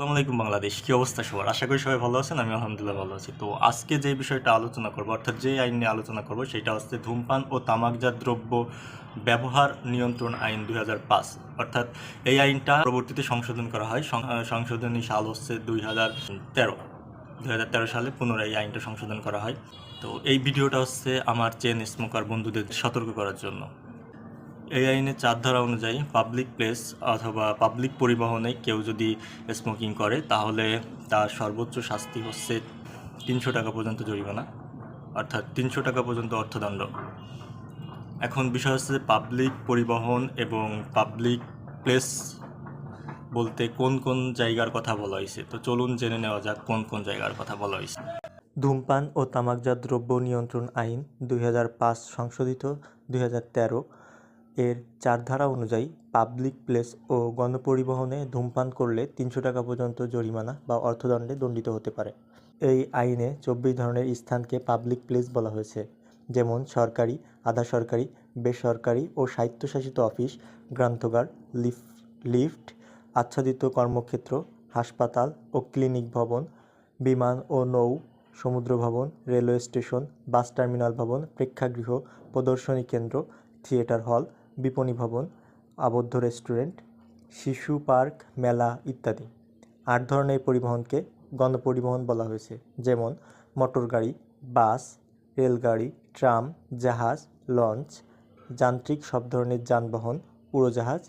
আসসালামু আলাইকুম বাংলাদেশ, কি অবস্থা সবার? আশা করি সবাই ভালো আছেন আমি আলহামদুলিল্লাহ ভালো আছি। তো আজকে যে বিষয়টা আলোচনা করব, অর্থাৎ যে আইন নিয়ে আলোচনা করব, সেটা হচ্ছে ধূমপান ও তামাকজাত দ্রব্য ব্যবহার নিয়ন্ত্রণ আইন দুই হাজার পাঁচ। অর্থাৎ এই আইনটা পরবর্তীতে সংশোধন করা হয়। সংশোধনী সাল হচ্ছে দুই হাজার তেরো। তেরো সালে পুনরায় এই আইনটা সংশোধন করা হয়। তো এই ভিডিওটা হচ্ছে আমার চেন স্মোকার বন্ধুদের সতর্ক করার জন্য। এই আইনের চার ধারা অনুযায়ী পাবলিক প্লেস অথবা পাবলিক পরিবহনে কেউ যদি স্মোকিং করে, তাহলে তার সর্বোচ্চ শাস্তি হচ্ছে তিনশো টাকা পর্যন্ত জরিমানা, অর্থাৎ তিনশো টাকা পর্যন্ত অর্থদণ্ড। এখন বিষয় হচ্ছে পাবলিক পরিবহন এবং পাবলিক প্লেস বলতে কোন কোন জায়গার কথা বলা হয়েছে? তো চলুন জেনে নেওয়া যাক কোন কোন জায়গার কথা বলা হয়েছে। ধূমপান ও তামাকজাত দ্রব্য নিয়ন্ত্রণ আইন দু হাজার পাঁচ সংশোধিত দুই হাজার তেরো এর চার ধারা অনুযায়ী পাবলিক প্লেস ও গণপরিবহনে ধূমপান করলে তিনশো টাকা পর্যন্ত জরিমানা বা অর্থদণ্ডে দণ্ডিত হতে পারে। এই আইনে চব্বিশ ধরনের স্থানকে পাবলিক প্লেস বলা হয়েছে, যেমন সরকারি, আধা সরকারি, বেসরকারি ও স্বায়ত্তশাসিত অফিস, গ্রন্থাগার, লিফ, লিফট, আচ্ছাদিত কর্মক্ষেত্র, হাসপাতাল ও ক্লিনিক ভবন, বিমান ও নৌ, সমুদ্র ভবন, রেলওয়ে স্টেশন, বাস টার্মিনাল ভবন, প্রেক্ষাগৃহ, প্রদর্শনী কেন্দ্র, থিয়েটার হল বিপণী ভবন, আবদ্ধ রেস্টুরেন্ট, শিশু পার্ক, মেলা ইত্যাদি। আট ধরনের পরিবহনকে গণপরিবহন বলা হয়েছে। যেমন মোটরগাড়ি বাস, রেলগাড়ি, ট্রাম, জাহাজ, লঞ্চ, যান্ত্রিক সব ধরনের যানবাহন, উড়োজাহাজ